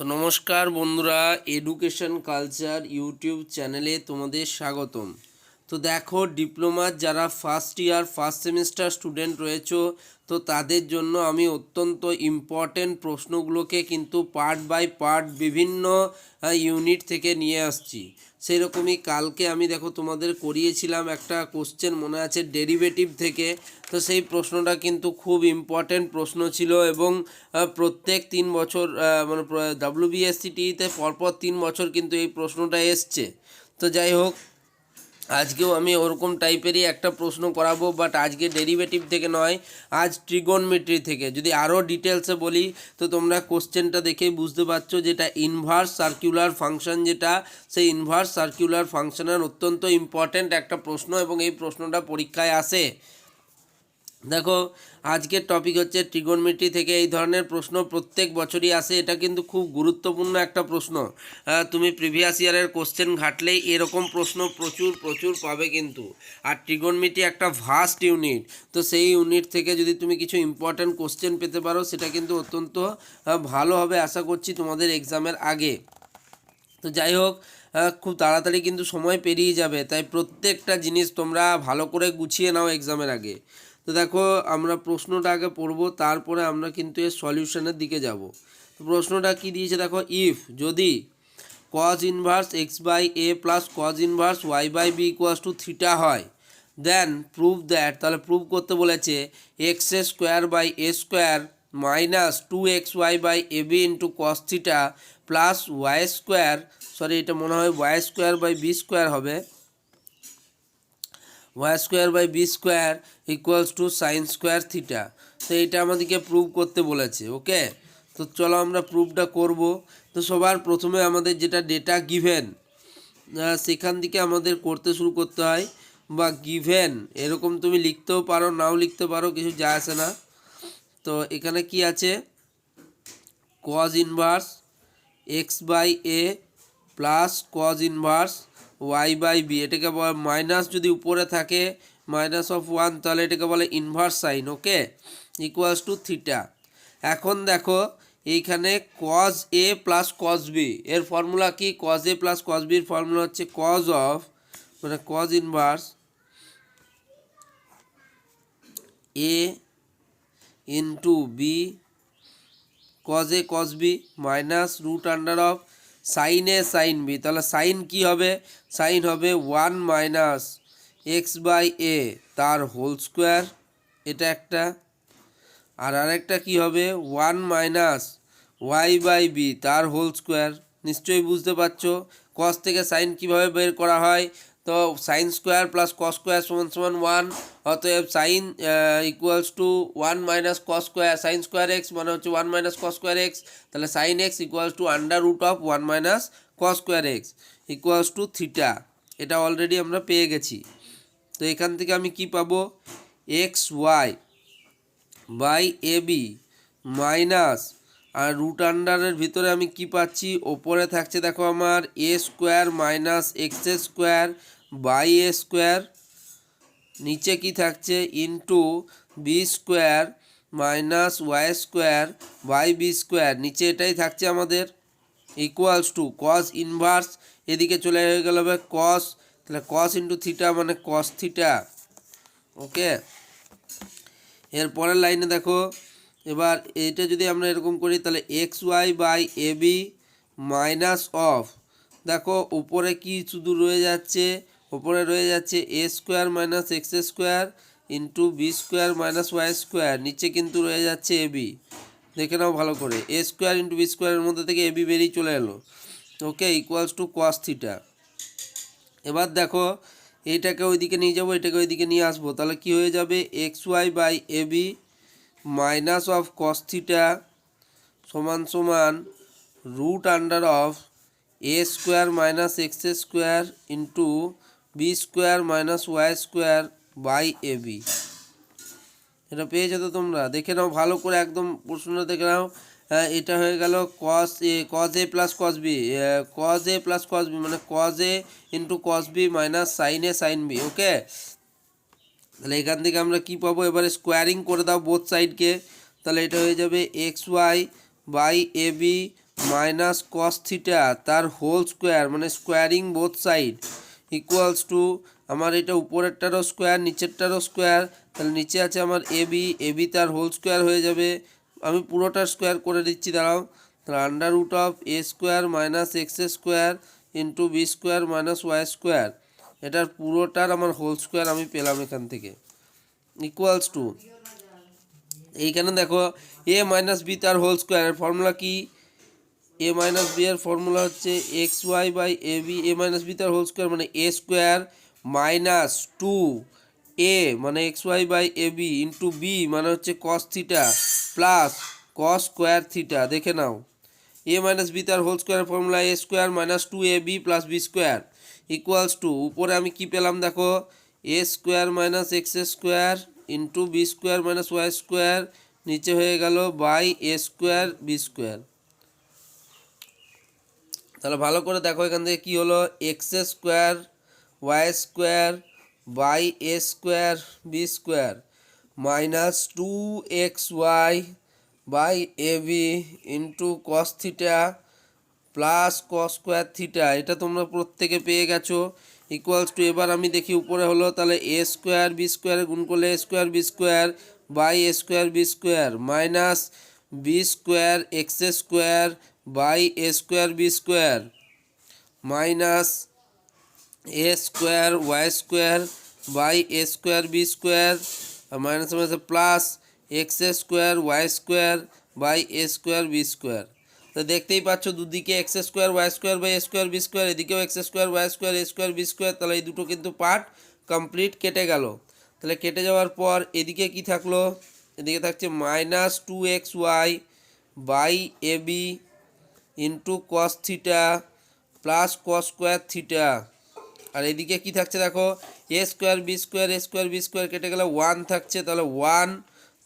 তো নমস্কার বন্ধুরা এডুকেশন কালচার ইউটিউব চ্যানেলে তোমাদের স্বাগতম। তো দেখো ডিপ্লোমার যারা first year first semester student রয়েছো, তো তাদের জন্য আমি অত্যন্ত ইম্পর্টেন্ট প্রশ্নগুলোকে কিন্তু পার্ট বাই পার্ট বিভিন্ন ইউনিট থেকে নিয়ে আসছি। সেই রকমই কালকে আমি দেখো তোমাদের করিয়েছিলাম একটা কোশ্চেন মনে আছে ডেরিভেটিভ থেকে। তো সেই প্রশ্নটা কিন্তু খুব ইম্পর্ট্যান্ট প্রশ্ন ছিল এবং প্রত্যেক তিন বছর মানে ডাব্লিউবিএসসিটিতে পরপর তিন বছর কিন্তু এই প্রশ্নটা এসছে। তো যাই হোক আজকেও আমি ওরকম টাইপেরই একটা প্রশ্ন করাবো বাট আজকে ডেরিভেটিভ থেকে নয়, আজ ট্রিগনমেট্রি থেকে। যদি আরও ডিটেলসে বলি, তো তোমরা কোশ্চেনটা দেখেই বুঝতে পারছ যেটা ইনভার্স সার্কুলার ফাংশন যেটা, সেই ইনভার্স সার্কুলার ফাংশনের অত্যন্ত ইম্পর্ট্যান্ট একটা প্রশ্ন এবং এই প্রশ্নটা পরীক্ষায় আসে। দেখো আজকের টপিক হচ্ছে ট্রিগোনমেট্রি থেকে এই ধরনের প্রশ্ন প্রত্যেক বছরই আসে এটা কিন্তু খুব গুরুত্বপূর্ণ একটা প্রশ্ন। তুমি প্রিভিয়াস ইয়ারের কোশ্চেন ঘাটলেই এরকম প্রশ্ন প্রচুর প্রচুর পাবে কিন্তু। আর ট্রিগোনমেট্রি একটা ভাস্ট ইউনিট তো সেই ইউনিট থেকে যদি তুমি কিছু ইম্পর্ট্যান্ট কোশ্চেন পেতে পারো সেটা কিন্তু অত্যন্ত আহ, ভালো হবে আশা করছি তোমাদের এক্সামের আগে। তো যাই হোক খুব তাড়াতাড়ি কিন্তু সময় পেরিয়ে যাবে তাই প্রত্যেকটা জিনিস তোমরা ভালো করে গুছিয়ে নাও এক্সামের আগে। তো দেখো, আমরা প্রশ্নটা আগে পড়ব, তারপরে আমরা কিন্তু এর সলিউশনের দিকে যাব। তো প্রশ্নটা কি দিয়েছে দেখো ইফ যদি cos inverse x by a plus cos inverse y by b equals to theta হয় দেন প্রুভ দ্যাট তাহলে প্রুভ করতে বলেছে x square by a square minus two x y by a b into cos theta plus y square sorry এটা মনে হয় y square by b square হবে y square by b square equals to sine square theta তো এটা আমাদেরকে prove করতে বলেছে ওকে তো চলো আমরা প্রুভটা করব। তো সবার প্রথমে আমাদের যেটা ডেটা গিভেন সেখান থেকে আমাদের করতে শুরু করতে হয়, বা গিভেন এরকম তুমি লিখতেও পারো, নাও লিখতে পারো, কিছু যায় আসে না। তো এখানে কি আছে? Cos inverse x by a plus cos inverse y by b এটাকে মাইনাস যদি উপরে থাকে মাইনাস অফ ওয়ান তাহলে এটাকে বলে inverse sine okay equals to theta এখন দেখো, এইখানে cos a plus cos b এর ফর্মুলা কি? কজ এ প্লাস কজ বির ফর্মুলা হচ্ছে কজ অফ মানে cos inverse a into b cos a cos b minus root under of sine a sine b তাহলে sine কি হবে? Sine হবে one minus x by a তার whole square এটা একটা। আর আরেকটা কি হবে? One minus y by b তার হোল স্কোয়ার নিশ্চয়ই বুঝতে পারছ? কস থেকে সাইন কীভাবে বের করা হয়? তো sine square plus cos square সমান সমান ওয়ান অতএব sine equals to one minus cos square sine square x মানে হচ্ছে one minus cos square x তাহলে sine x equals to under root of one minus cos square x equals to theta এটা already আমরা পেয়ে গেছি। তো এখান থেকে আমি কি পাবো? X y by a b minus R root আন্ডারের ভিতরে আমি কি পাচ্ছি? ওপরে থাকছে দেখো আমার a square minus x square by a square নিচে কি থাকছে? Into b square minus y square by b square নিচে এটাই থাকছে আমাদের ইকুয়ালস টু কস ইনভার্স এদিকে চলে গেল হবে কস তাহলে কস ইন্টু থিটা মানে কস থিটা ওকে এর পরের লাইনে দেখো, এবার এটা যদি আমরা এরকম করি, তাহলে x y by a b minus of দেখো, উপরে কি শুধু রয়ে যাচ্ছে, উপরে রয়ে যাচ্ছে a square minus x square into b square minus y square নিচে কিন্তু রয়ে যাচ্ছে এ বি দেখে নাও ভালো করে এ স্কোয়ার ইন্টু বি স্কোয়ারের মধ্যে থেকে এ বি বেরিয়ে চলে এলো okay equals to cos theta এবার দেখো এইটাকে ওইদিকে নিয়ে যাব, এটাকে ওইদিকে নিয়ে আসব। তাহলে কি হয়ে যাবে? X y by a b minus of cos theta সমান সমান root under of a square minus x square into b square minus y square by a b এটা পেয়েছ তো তোমরা। দেখে নাও, ভালো করে একদম প্রশ্নটা দেখে নাও। এটা হয়ে গেল cos a cos a plus cos b cos a plus cos b মানে cos a into cos b minus sine a sine b okay তাহলে এখান থেকে আমরা কি পাবো? এবারে স্কোয়ারিং করে দাও বোথ সাইডকে তাহলে এটা হয়ে যাবে x y by a b minus cos theta তার হোল স্কোয়ার মানে squaring both side equals to আমার এটা উপরেরটারও স্কোয়ার নিচেরটারও স্কোয়ার তাহলে নিচে আছে আমার এ বি এ বি তার হোল স্কোয়ার হয়ে যাবে। আমি পুরোটা স্কোয়ার করে দিচ্ছি, দাঁড়াও। তাহলে under root of a square minus x square into b square minus y square এটার পুরোটার আমার হোল স্কোয়ার আমি পেলাম এখান থেকে। ইকুয়ালস টু এইখানে দেখো এ মাইনাস বি তার হোল স্কোয়ারের ফর্মুলা কি? এ মাইনাস বি এর ফর্মুলা হচ্ছে x y by a b a minus b তার হোল স্কোয়ার মানে a square minus two a মানে x y by a b into b মানে হচ্ছে cos theta plus cos square theta দেখে নাও। A minus b তার whole square formula a square minus two a b plus b square equals to উপরে আমি কি পেলাম দেখো? A square minus x square into b square minus y square নিচে হয়ে গেল by a square b square তাহলে ভালো করে দেখো এখান থেকে কী হলো? X square y square by a square b square minus two x y by a b into cos theta plus cos square theta এটা তোমরা প্রত্যেকে পেয়ে গেছো। ইকুয়ালস টু এবার আমি দেখি উপরে হলো, তাহলে এ স্কোয়ার বি স্কোয়ার গুণ করলে a square b square by a square b square minus b square x square by a square b square minus a square y square by a square b square minus minus plus x square y square by a square b square তো দেখতেই পাচ্ছ দুদিকে x square y square by a square b square এদিকেও x square y square a square b square তাহলে এই দুটো কিন্তু part complete কেটে গেল। তাহলে কেটে যাওয়ার পর এদিকে কি থাকল? এদিকে থাকছে minus two x y by a b into cos theta plus cos square theta আর এদিকে কি থাকছে দেখো? A square b square a square b square কেটে গেলে ওয়ান থাকছে, তাহলে ওয়ান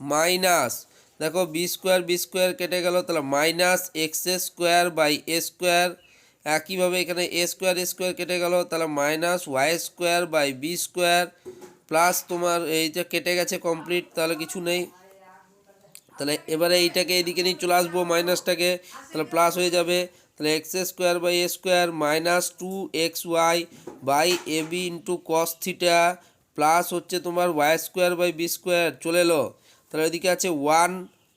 মাইনাস দেখো বি স্কোয়ার বি স্কোয়ার কেটে গেল, তাহলে minus x square by a square একইভাবে এখানে এ স্কোয়ার স্কোয়ার কেটে গেল, তাহলে minus y square by b square plus তোমার এইটা কেটে গেছে কমপ্লিট তাহলে কিছু নেই। তাহলে এবারে এইটাকে এইদিকে নিয়ে চলে আসব মাইনাসটাকে তাহলে প্লাস হয়ে যাবে। তাহলে x square by a square minus two x y by a b into cos theta plus হচ্ছে তোমার y square by b square, চলে এলো। তাহলে ওইদিকে আছে one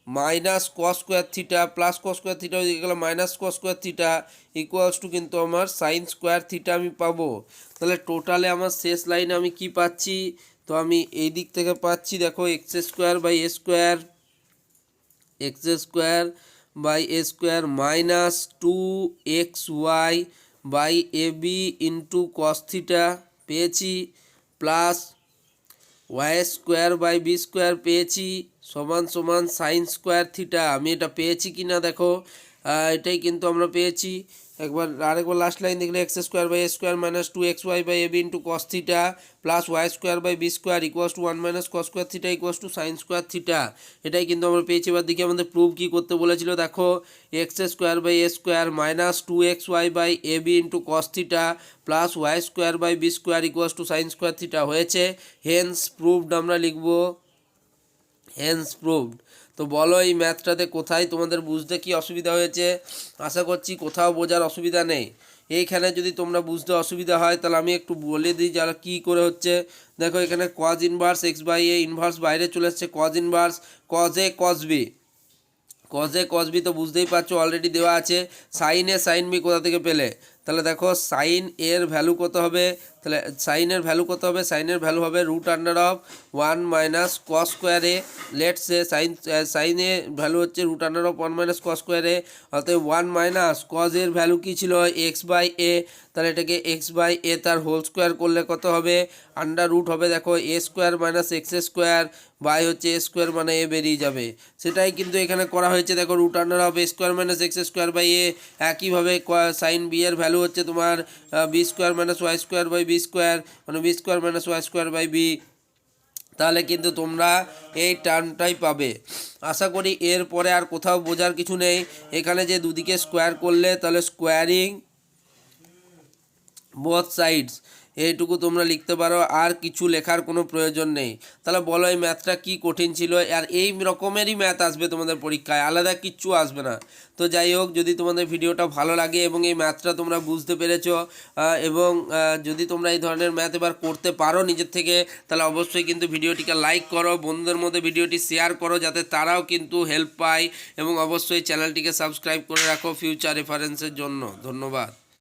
minus cos square theta plus cos square theta ওইদিকে গেলো minus cos square theta equals to কিন্তু আমার সাইন স্কোয়ার থিটা আমি পাবো। তাহলে টোটালে আমার শেষ লাইনে আমি কি পাচ্ছি? তো আমি এই দিক থেকে পাচ্ছি, দেখো x square by a square x square by a square minus two x y by a b into cos theta পেয়েছি plus y square by b square পেয়েছি, সমান সমান সাইন স্কোয়ার থিটা আমি এটা পেয়েছি কি না দেখো এটাই কিন্তু আমরা পেয়েছি। একবার, আরেকবার লাস্ট লাইন দেখলে x square by a square minus two x y by a b into cos theta plus y square by b square equals to one minus cos square theta equals to sine square theta এটাই কিন্তু আমরা পেয়েছি। এবার দিকে আমাদের proof কী করতে বলেছিল। দেখো x square by a square minus two x y by a b into cos theta plus y square by b square equals to sine square theta হয়েছে। হেন্স প্রুফড আমরা লিখব। হেন্স প্রুভড তো বলো এই ম্যাথটাতে কোথায় তোমাদের বুঝতে কি অসুবিধা হয়েছে? আশা করছি কোথাও বোঝার অসুবিধা নেই। এইখানে যদি তোমরা বুঝতে অসুবিধা হয়, তাহলে আমি একটু বলে দিই যারা কী করে হচ্ছে। দেখো এখানে cos inverse x by a inverse বাইরে চলে এসছে। Cos inverse cos a cos b কজে cos b তো বুঝতেই পারছ অলরেডি দেওয়া আছে। সাইন এ সাইন বি কোথা থেকে পেলে? তাহলে দেখো সাইন এর ভ্যালু কত হবে? তাহলে সাইনের ভ্যালু কত হবে? সাইনের ভ্যালু হবে root under of one minus cos স্কোয়ারে লেট সে সাইন সাইনে ভ্যালু হচ্ছে root under of one minus cos স্কোয়ারে অতএব ওয়ান মাইনাস কজের ভ্যালু কী ছিল? এক্স বাই এ তাহলে এটাকে এক্স বাই এ তার হোল স্কোয়ার করলে কত হবে? আন্ডার রুট হবে দেখো a square minus x square by হচ্ছে এ স্কোয়ার মানে এ বেরিয়ে যাবে। সেটাই কিন্তু এখানে করা হয়েছে। দেখো root under of a square minus x square by a একইভাবে সাইন বি এর ভ্যালু হচ্ছে তোমার b square minus y square by b square মানে b square minus y square by b তাহলে কিন্তু তোমরা এই টার্মটাই পাবে। আশা করি এরপরে আর কোথাও বোঝার কিছু নেই। এখানে যে দুদিকে স্কোয়ার করলে, তাহলে স্কোয়ারিং বোথ সাইডস এইটুকু তোমরা লিখতে পারো, আর কিছু লেখার কোনো প্রয়োজন নেই। তাহলে বলো এই ম্যাথটা কি কঠিন ছিল, আর এই রকমেরই ম্যাথ আসবে তোমাদের পরীক্ষায়, আলাদা কিচ্ছু আসবে না। তো যাই হোক, যদি তোমাদের ভিডিওটা ভালো লাগে এবং এই ম্যাথটা তোমরা বুঝতে পেরেছ এবং যদি তোমরা এই ধরনের ম্যাথ এবার করতে পারো নিজের থেকে, তাহলে অবশ্যই কিন্তু ভিডিওটিকে লাইক করো, বন্ধুদের মধ্যে ভিডিওটি শেয়ার করো, যাতে তারাও কিন্তু হেল্প পায়, এবং অবশ্যই চ্যানেলটিকে সাবস্ক্রাইব করে রাখো ফিউচার রেফারেন্সের জন্য। ধন্যবাদ।